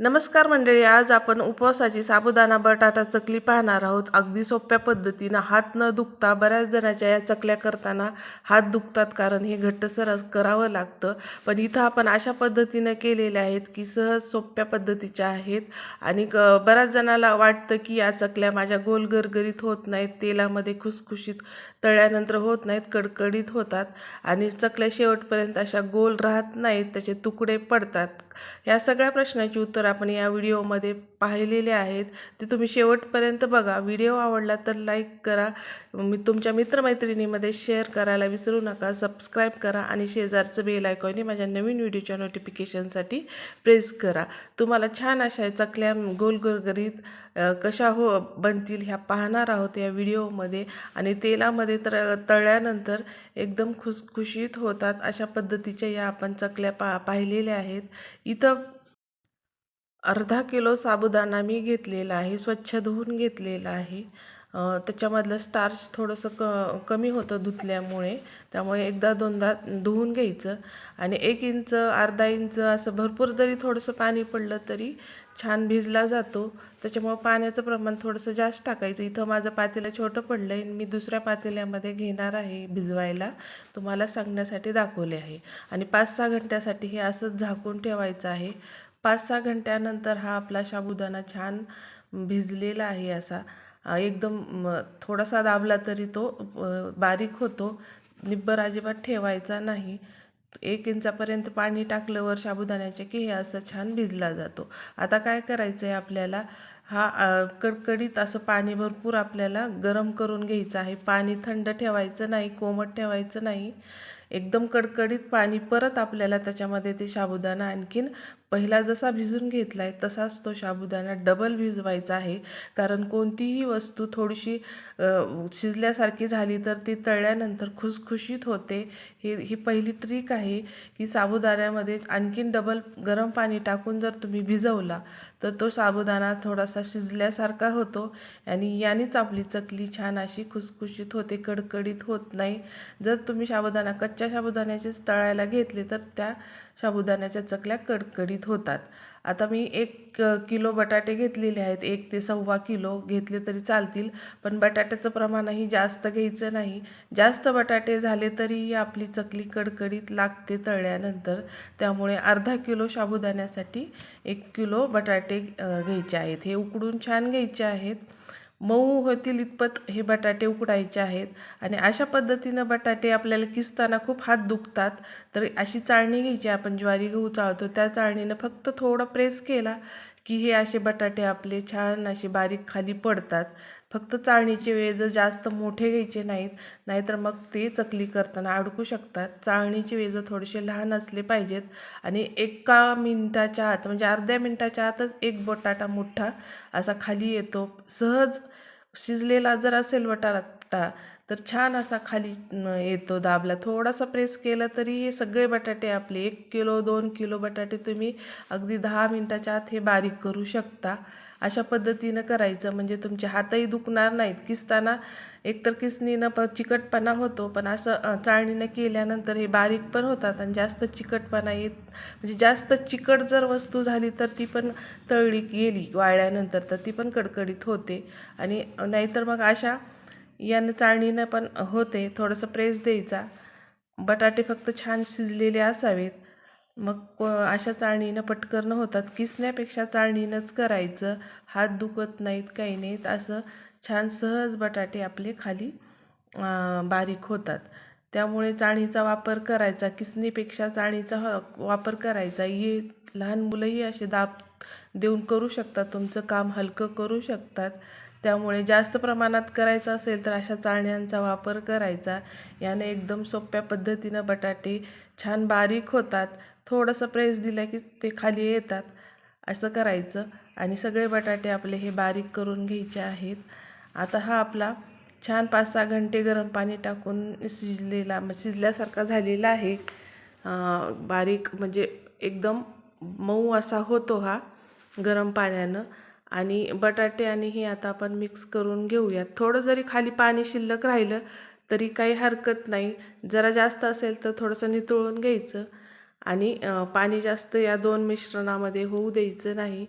नमस्कार मंडळी आज आपण उपवासाची साबुदाणा बटाटा चकली पाहणार आहोत. अगदी सोप्या पद्धतीनं हात न दुखता बऱ्याच जणाच्या या चकल्या करताना हात दुखतात कारण हे घट्टसर करावं लागतं. पण इथं आपण अशा पद्धतीनं केलेल्या आहेत की सहज सोप्या पद्धतीच्या आहेत. आणि क- बऱ्याच जणाला वाटतं की या चकल्या माझ्या गोल गरगरीत होत नाहीत तेलामध्ये खुसखुशीत तळल्यानंतर होत नाहीत कडकडीत होतात. आणि चकल्या शेवटपर्यंत अशा गोल राहत नाहीत त्याचे तुकडे पडतात. या सगळ्या प्रश्नाची उत्तर आपण या व्हिडिओमध्ये पाहिलेले आहेत. ते तुम्ही शेवटपर्यंत बघा. व्हिडिओ आवडला तर लाईक करा. मी तुमच्या मित्रमैत्रिणीमध्ये शेअर करायला विसरू नका. सबस्क्राईब करा आणि शेजारचं बेल आयकॉनने माझ्या नवीन व्हिडिओच्या नोटिफिकेशनसाठी प्रेस करा. तुम्हाला छान अशा चकल्या गोल गरगरीत अ, कशा हो बनतील ह्या पाहणार आहोत या व्हिडिओमध्ये. आणि तेलामध्ये तर तळल्यानंतर एकदम खुसखुशीत होतात अशा पद्धतीच्या या आपण चकल्या पा पाहिलेल्या आहेत. इथं अर्धा किलो साबुदाणा मी घेतलेला आहे स्वच्छ धुवून घेतलेला आहे. त्याच्यामधलं स्टार्च थोडंसं क कमी होतं धुतल्यामुळे. त्यामुळे एकदा दोनदा धुवून घ्यायचं. आणि एक इंच अर्धा इंच असं भरपूर जरी थोडंसं पाणी पडलं तरी छान भिजला जातो. त्याच्यामुळं पाण्याचं प्रमाण थोडंसं जास्त टाकायचं. इथं माझं पातेलं छोटं पडलं आहे. मी दुसऱ्या पातेल्यामध्ये घेणार आहे भिजवायला. तुम्हाला सांगण्यासाठी दाखवले आहे. आणि पाच सहा घंट्यासाठी हे असंच झाकून ठेवायचं आहे. पाच सहा घंट्यानंतर हा आपला साबुदाणा छान भिजलेला आहे असा. एकदम थोडासा दाबला तरी तो बारीक होतो. निब्बर अजिबात ठेवायचा नाही. एक इंचापर्यंत पाणी टाकल्यावर साबुदाण्याचे की हे असं छान भिजला जातो. आता काय करायचं आहे आपल्याला? हा कडकडीत असं पाणी भरपूर आपल्याला गरम करून घ्यायचं आहे. पाणी थंड ठेवायचं नाही कोमट ठेवायचं नाही. एकदम कडकडीत पाणी परत आपल्याला त्याच्यामध्ये ते साबुदाणा आणखीन पहिला जसा भिजून घेतला आहे तसाच तो साबुदाणा डबल भिजवायचा आहे. कारण कोणतीही वस्तू थोडीशी शिजल्यासारखी झाली तर ती तळल्यानंतर खुसखुशीत होते. ही ही पहिली ट्रिक आहे की साबुदाण्यामध्ये आणखीन डबल गरम पाणी टाकून जर तुम्ही भिजवला तर तो साबुदाणा थोडासा शिजल्यासारखा होतो आणि यानेच आपली चकली छान अशी खुसखुशीत होते कडकडीत होत नाही. जर तुम्ही साबुदाणा कच्च्या साबुदाण्याचेच तळायला घेतले तर त्या साबुदाण्याच्या चकल्या कडकडीत होतात. आता मी एक किलो बटाटे घेतलेले आहेत. एक ते सव्वा किलो घेतले तरी चालतील पण बटाट्याचं प्रमाणही जास्त घ्यायचं नाही. जास्त बटाटे झाले तरी आपली चकली कडकडीत लागते तळल्यानंतर. त्यामुळे अर्धा किलो साबुदाण्यासाठी एक किलो बटाटे घ्यायचे आहेत. हे उकडून छान घ्यायचे आहेत. मऊ होतील इतपत हे बटाटे उकडायचे आहेत. आणि अशा पद्धतीनं बटाटे आपल्याला किसताना खूप हात दुखतात. तर अशी चाळणी घ्यायची. आपण ज्वारी गहू चाळतो. त्या चाळणीनं फक्त थोडं प्रेस केला की हे असे बटाटे आपले छान असे बारीक खाली पडतात. फक्त चाळणीचे वेळ जर जास्त मोठे घ्यायचे नाहीत नाहीतर मग ते चकली करताना अडकू शकतात. चाळणीचे वेळ थोडेसे लहान असले पाहिजेत आणि एका मिनटाच्या आत म्हणजे अर्ध्या मिनटाच्या आतच एक बटाटा मोठा असा खाली येतो. सहज शिजलेला जर असेल बटाटा तर छान असा खाली येतो दाबला. थोडासा प्रेस केला तरी हे सगळे बटाटे आपले एक किलो दोन किलो बटाटे तुम्ही अगदी दहा मिनटाच्या आत हे बारीक करू शकता. अशा पद्धतीनं करायचं. म्हणजे तुमचे हातही दुखणार नाहीत. किसताना एकतर किसणीनं प चिकटपणा होतो पण असं चाळणीनं केल्यानंतर हे बारीक पण होतात आणि जास्त चिकटपणा येत म्हणजे जास्त चिकट जर वस्तू झाली तर ती पण तळली गेली वाळल्यानंतर तर ती पण कडकडीत होते. आणि नाहीतर मग अशा यानं चाळणीनं पण होते थोडंसं प्रेस द्यायचा. बटाटे फक्त छान शिजलेले असावेत. मग अशा चाळणीनं पटकन होतात. किसण्यापेक्षा चाळणीनंच करायचं. हात दुखत नाहीत काही नाहीत. असं छान सहज बटाटे आपले खाली बारीक होतात. त्यामुळे चाळणीचा वापर करायचा. किसणीपेक्षा चाळणीचा ह- वापर करायचा. ये लहान मुलंही असे दाब देऊन करू शकतात. तुमचं काम हलकं करू शकतात. त्यामुळे जास्त प्रमाणात करायचं असेल तर अशा चाळण्यांचा वापर करायचा. याने एकदम सोप्या पद्धतीनं बटाटे छान बारीक होतात. थोडंसं प्रेस दिलं की ते खाली येतात. असं करायचं. आणि सगळे बटाटे आपले हे बारीक करून घ्यायचे आहेत. आता हा आपला छान पाच सहा घंटे गरम पाणी टाकून शिजलेला म्हणजे शिजल्यासारखा झालेला आहे. बारीक म्हणजे एकदम मऊ असा होतो हा गरम पाण्यानं. आणि बटाटे आणि हे आता आपण मिक्स करून घेऊयात. थोडं जरी खाली पाणी शिल्लक राहिलं तरी काही हरकत नाही. जरा जास्त असेल तर थोडंसं नितळून घ्यायचं आणि पाणी जास्त या दोन मिश्रणामध्ये होऊ द्यायचं नाही.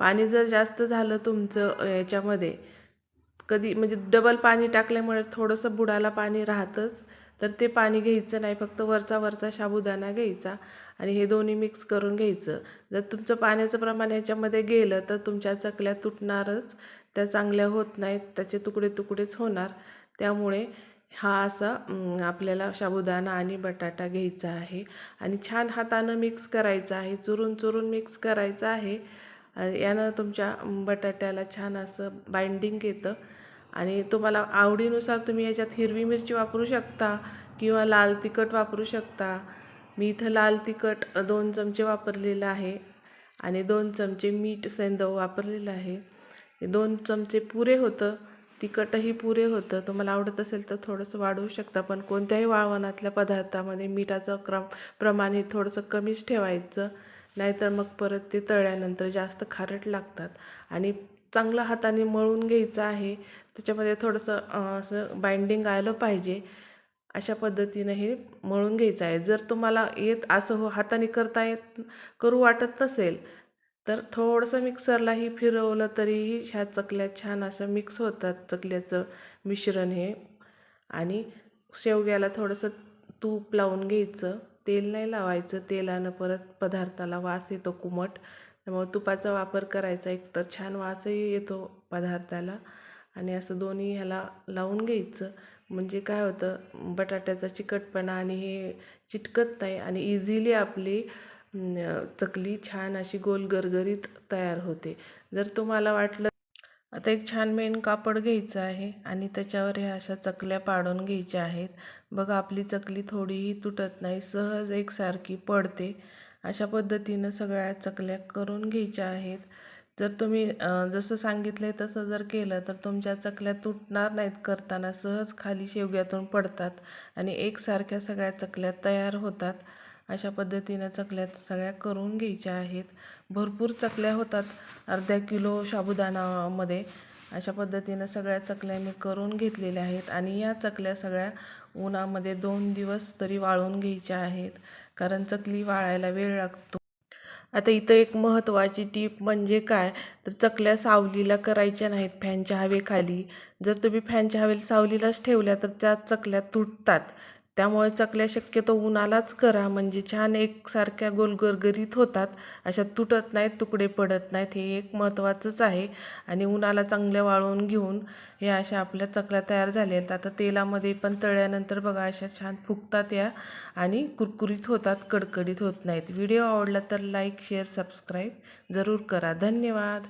पाणी जर जास्त झालं तुमचं याच्यामध्ये कधी म्हणजे डबल पाणी टाकल्यामुळे थोडंसं बुडाला पाणी राहतंच. तर ते पाणी घ्यायचं नाही फक्त वरचा वरचा साबुदाणा घ्यायचा आणि हे दोन्ही मिक्स करून घ्यायचं. जर तुमचं पाण्याचं प्रमाण ह्याच्यामध्ये गेलं तर तुमच्या चकल्या तुटणारच त्या चांगल्या होत नाहीत त्याचे तुकडे तुकडेच होणार. त्यामुळे हा असा आपल्याला साबुदाणा आणि बटाटा घ्यायचा आहे. आणि छान हातानं मिक्स करायचं आहे चुरून चुरून मिक्स करायचं आहे. यानं तुमच्या बटाट्याला छान असं बाइंडिंग येतं. आणि तुम्हाला आवडीनुसार तुम्ही याच्यात हिरवी मिरची वापरू शकता किंवा लाल तिखट वापरू शकता. मी इथं लाल तिखट दोन चमचे वापरलेलं आहे आणि दोन चमचे मीठ सेंदव वापरलेलं आहे. दोन चमचे पुरे होतं तिखटही पुरे होतं. तुम्हाला आवडत असेल तर थोडंसं वाढवू शकता पण कोणत्याही वाळवणातल्या पदार्थामध्ये मिठाचं क्रम प्रमाण हे थोडंसं कमीच ठेवायचं. नाहीतर मग परत ते तळल्यानंतर जास्त खारट लागतात. आणि चांगलं हाताने मळून घ्यायचं आहे त्याच्यामध्ये थोडंसं असं बाइंडिंग आलं पाहिजे अशा पद्धतीनं हे मळून घ्यायचं आहे. जर तुम्हाला येत असं हो हाताने करता येत करू वाटत नसेल तर थोडंसं मिक्सरलाही फिरवलं तरीही ह्या चकल्या छान असं मिक्स होतात. चकल्याचं मिश्रण हे. आणि शेवग्याला थोडंसं तूप लावून घ्यायचं. तेल नाही लावायचं तेलानं परत पदार्थाला वास येतो कुमट. त्यामुळे तुपाचा वापर करायचा एक तर छान वासही येतो पदार्थाला. आणि असं दोन्ही ह्याला लावून घ्यायचं. म्हणजे काय होतं बटाट्याचा चिकटपणा आणि हे चिटकत नाही आणि इझिली आपली चकली छान अशी गोल गरगरीत तयार होते. जर तुम्हाला वाटलं आता एक छान मेन कापड घ्यायचं आहे आणि त्याच्यावर ह्या अशा चकल्या पाडून घ्यायच्या आहेत. बघा आपली चकली थोडीही तुटत नाही सहज एकसारखी पडते. अशा पद्धतीनं सगळ्या चकल्या करून घ्यायच्या आहेत. जर तुम्ही जसं सांगितलं आहे तसं जर केलं तर तुमच्या चकल्या तुटणार नाहीत करताना सहज खाली शेवग्यातून पडतात आणि एकसारख्या सगळ्या चकल्या तयार होतात. अशा पद्धतीनं चकल्या सगळ्या करून घ्यायच्या आहेत. भरपूर चकल्या होतात. अर्ध्या किलो साबुदाणामध्ये अशा पद्धतीनं सगळ्या चकल्या मी करून घेतलेल्या आहेत आणि या चकल्या सगळ्या उन्हामध्ये दोन दिवस तरी वाळवून घ्यायच्या आहेत कारण चकली वाळायला वेळ लागतो. आता इथं एक महत्त्वाची टीप म्हणजे काय? तर चकल्या सावलीला करायच्या नाहीत फॅनच्या हवेखाली. जर तुम्ही फॅनच्या हवेला सावलीलाच ठेवल्या तर त्या चकल्या तुटतात. त्यामुळे चकल्या शक्यतो उन्हालाच करा. म्हणजे छान एकसारख्या गोल गरगरीत होतात. अशा तुटत नाहीत तुकडे पडत नाहीत. हे एक महत्त्वाचंच आहे. आणि उन्हाला चांगल्या वाळवून घेऊन हे अशा आपल्या चकल्या तयार झाल्या आहेत. आता तेलामध्ये पण तळल्यानंतर बघा अशा छान फुगतात या आणि कुरकुरीत होतात कडकडीत होत नाहीत. व्हिडिओ आवडला तर लाईक शेअर सबस्क्राईब जरूर करा. धन्यवाद.